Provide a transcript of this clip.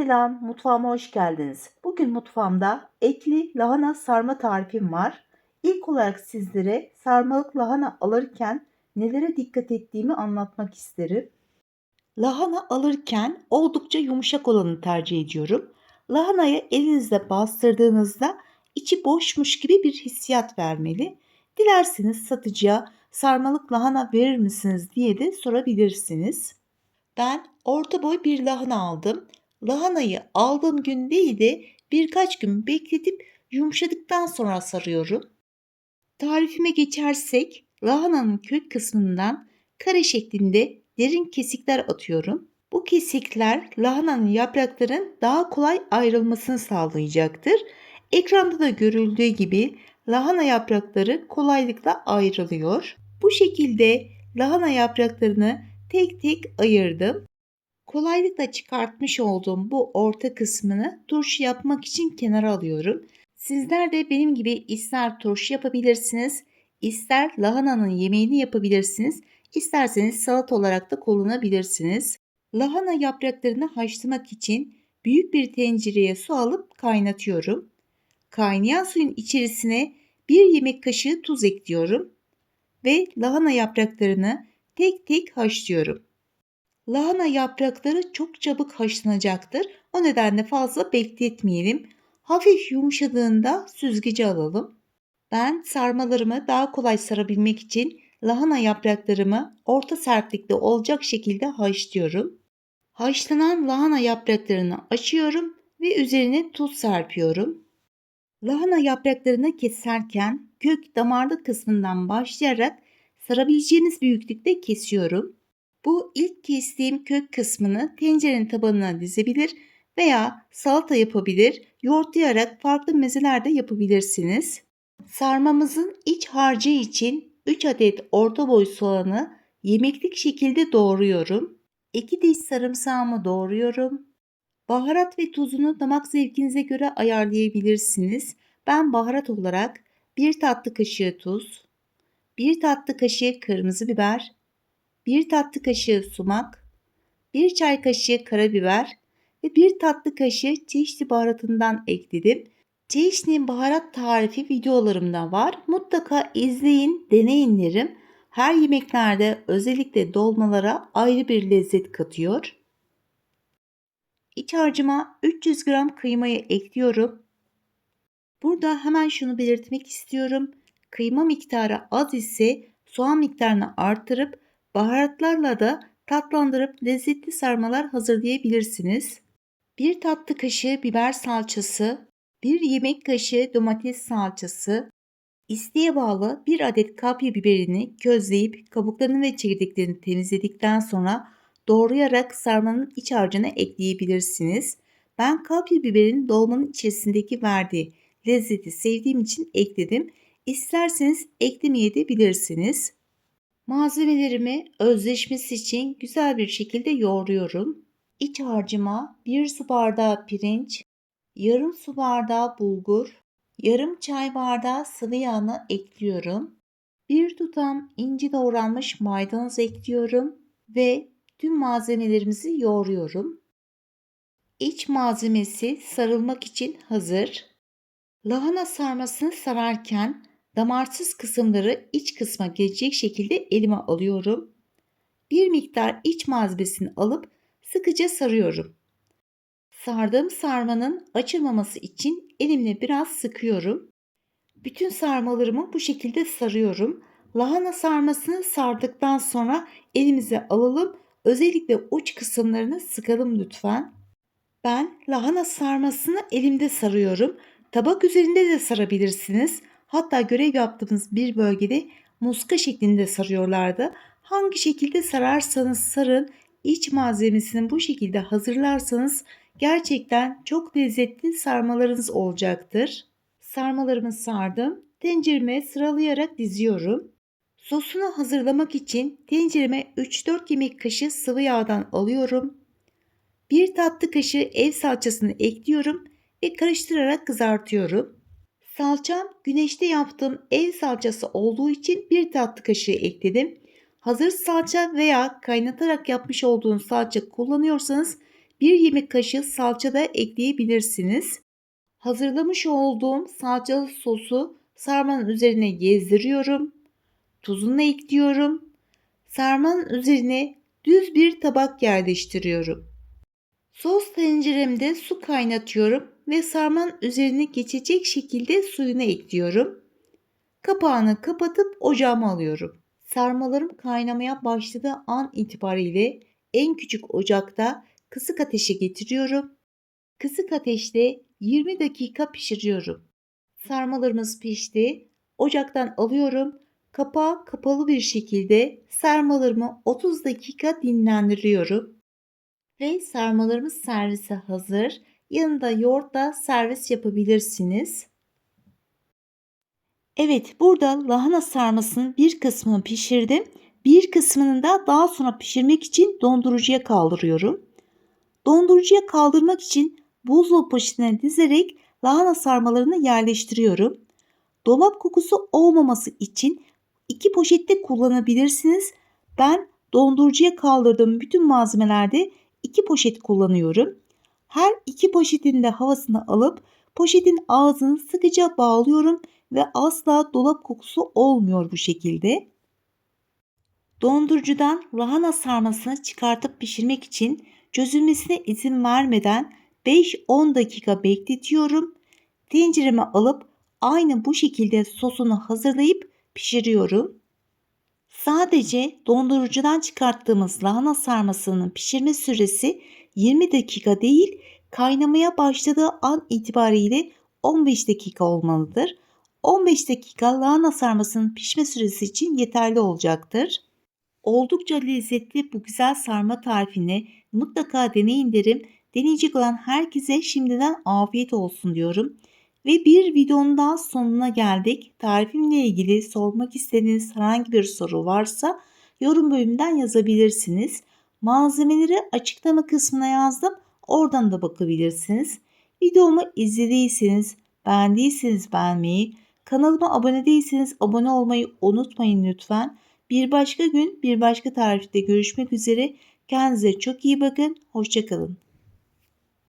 Selam, mutfağıma hoş geldiniz. Bugün mutfağımda etli lahana sarma tarifim var. İlk olarak sizlere sarmalık lahana alırken nelere dikkat ettiğimi anlatmak isterim. Lahana alırken oldukça yumuşak olanı tercih ediyorum. Lahanayı elinizde bastırdığınızda içi boşmuş gibi bir hissiyat vermeli. Dilerseniz satıcıya sarmalık lahana verir misiniz diye de sorabilirsiniz. Ben orta boy bir lahana aldım. Lahanayı aldığım gün değil de birkaç gün bekletip yumuşadıktan sonra sarıyorum. Tarifime geçersek lahananın kök kısmından kare şeklinde derin kesikler atıyorum. Bu kesikler lahananın yaprakların daha kolay ayrılmasını sağlayacaktır. Ekranda da görüldüğü gibi lahana yaprakları kolaylıkla ayrılıyor. Bu şekilde lahana yapraklarını tek tek ayırdım. Kolaylıkla çıkartmış olduğum bu orta kısmını turşu yapmak için kenara alıyorum. Sizler de benim gibi ister turşu yapabilirsiniz, ister lahananın yemeğini yapabilirsiniz, isterseniz salat olarak da kullanabilirsiniz. Lahana yapraklarını haşlamak için büyük bir tencereye su alıp kaynatıyorum. Kaynayan suyun içerisine bir yemek kaşığı tuz ekliyorum ve lahana yapraklarını tek tek haşlıyorum. Lahana yaprakları çok çabuk haşlanacaktır. O nedenle fazla bekletmeyelim. Hafif yumuşadığında süzgeci alalım. Ben sarmalarımı daha kolay sarabilmek için lahana yapraklarımı orta sertlikte olacak şekilde haşlıyorum. Haşlanan lahana yapraklarını açıyorum ve üzerine tuz serpiyorum. Lahana yapraklarını keserken kök damarlı kısmından başlayarak sarabileceğimiz büyüklükte kesiyorum. Bu ilk kestiğim kök kısmını tencerenin tabanına dizebilir veya salata yapabilir, yoğurtlayarak farklı mezeler de yapabilirsiniz. Sarmamızın iç harcı için 3 adet orta boy soğanı yemeklik şekilde doğruyorum. 2 diş sarımsağımı doğruyorum. Baharat ve tuzunu damak zevkinize göre ayarlayabilirsiniz. Ben baharat olarak 1 tatlı kaşığı tuz, 1 tatlı kaşığı kırmızı biber, 1 tatlı kaşığı sumak, 1 çay kaşığı karabiber ve 1 tatlı kaşığı çeşitli baharatından ekledim. Çeşitli baharat tarifi videolarımda var. Mutlaka izleyin, deneyin derim. Her yemeklerde özellikle dolmalara ayrı bir lezzet katıyor. İç harcıma 300 gram kıymayı ekliyorum. Burada hemen şunu belirtmek istiyorum. Kıyma miktarı az ise soğan miktarını artırıp baharatlarla da tatlandırıp lezzetli sarmalar hazırlayabilirsiniz. 1 tatlı kaşığı biber salçası, 1 yemek kaşığı domates salçası, isteğe bağlı 1 adet kapya biberini közleyip kabuklarını ve çekirdeklerini temizledikten sonra doğrayarak sarmanın iç harcına ekleyebilirsiniz. Ben kapya biberin dolmanın içerisindeki verdiği lezzeti sevdiğim için ekledim. İsterseniz eklemeye de. Malzemelerimi özleşmesi için güzel bir şekilde yoğuruyorum. İç harcıma 1 su bardağı pirinç, yarım su bardağı bulgur, yarım çay bardağı sıvı yağını ekliyorum. Bir tutam ince doğranmış maydanoz ekliyorum ve tüm malzemelerimizi yoğuruyorum. İç malzemesi sarılmak için hazır. Lahana sarmasını sararken damarsız kısımları iç kısma gelecek şekilde elime alıyorum. Bir miktar iç malzemesini alıp sıkıca sarıyorum. Sardığım sarmanın açılmaması için elimle biraz sıkıyorum. Bütün sarmalarımı bu şekilde sarıyorum. Lahana sarmasını sardıktan sonra elimize alalım. Özellikle uç kısımlarını sıkalım lütfen. Ben lahana sarmasını elimde sarıyorum. Tabak üzerinde de sarabilirsiniz. Hatta görev yaptığımız bir bölgede muska şeklinde sarıyorlardı. Hangi şekilde sararsanız sarın, iç malzemesini bu şekilde hazırlarsanız gerçekten çok lezzetli sarmalarınız olacaktır. Sarmalarımı sardım. Tencereme sıralayarak diziyorum. Sosunu hazırlamak için tencereme 3-4 yemek kaşığı sıvı yağdan alıyorum. 1 tatlı kaşığı ev salçasını ekliyorum ve karıştırarak kızartıyorum. Salçam güneşte yaptığım ev salçası olduğu için bir tatlı kaşığı ekledim. Hazır salça veya kaynatarak yapmış olduğunuz salça kullanıyorsanız 1 yemek kaşığı salça da ekleyebilirsiniz. Hazırlamış olduğum salçalı sosu sarmanın üzerine gezdiriyorum. Tuzunu ekliyorum. Sarmanın üzerine düz bir tabak yerleştiriyorum. Sos tenceremde su kaynatıyorum ve sarmanın üzerine geçecek şekilde suyunu ekliyorum. Kapağını kapatıp ocağıma alıyorum. Sarmalarım kaynamaya başladığı an itibariyle en küçük ocakta kısık ateşe getiriyorum. Kısık ateşte 20 dakika pişiriyorum. Sarmalarımız pişti. Ocaktan alıyorum. Kapağı kapalı bir şekilde sarmalarımı 30 dakika dinlendiriyorum. Ve sarmalarımız servise hazır. Yanında yoğurtla servis yapabilirsiniz. Evet burada lahana sarmasının bir kısmını pişirdim. Bir kısmını da daha sonra pişirmek için dondurucuya kaldırıyorum. Dondurucuya kaldırmak için buzdolabı poşetine dizerek lahana sarmalarını yerleştiriyorum. Dolap kokusu olmaması için iki poşette kullanabilirsiniz. Ben dondurucuya kaldırdığım bütün malzemelerde iki poşet kullanıyorum. Her iki poşetin de havasını alıp poşetin ağzını sıkıca bağlıyorum ve asla dolap kokusu olmuyor bu şekilde. Dondurucudan lahana sarmasını çıkartıp pişirmek için çözülmesine izin vermeden 5-10 dakika bekletiyorum. Tencereme alıp aynı bu şekilde sosunu hazırlayıp pişiriyorum. Sadece dondurucudan çıkarttığımız lahana sarmasının pişirme süresi 20 dakika değil, kaynamaya başladığı an itibariyle 15 dakika olmalıdır. 15 dakika lahana sarmasının pişme süresi için yeterli olacaktır. Oldukça lezzetli bu güzel sarma tarifini mutlaka deneyin derim. Deneyecek olan herkese şimdiden afiyet olsun diyorum. Ve bir videonun daha sonuna geldik. Tarifimle ilgili sormak istediğiniz herhangi bir soru varsa yorum bölümünden yazabilirsiniz. Malzemeleri açıklama kısmına yazdım. Oradan da bakabilirsiniz. Videomu izlediyseniz, beğendiyseniz beğenmeyi, kanalıma abone değilseniz abone olmayı unutmayın lütfen. Bir başka gün bir başka tarifte görüşmek üzere. Kendinize çok iyi bakın. Hoşçakalın.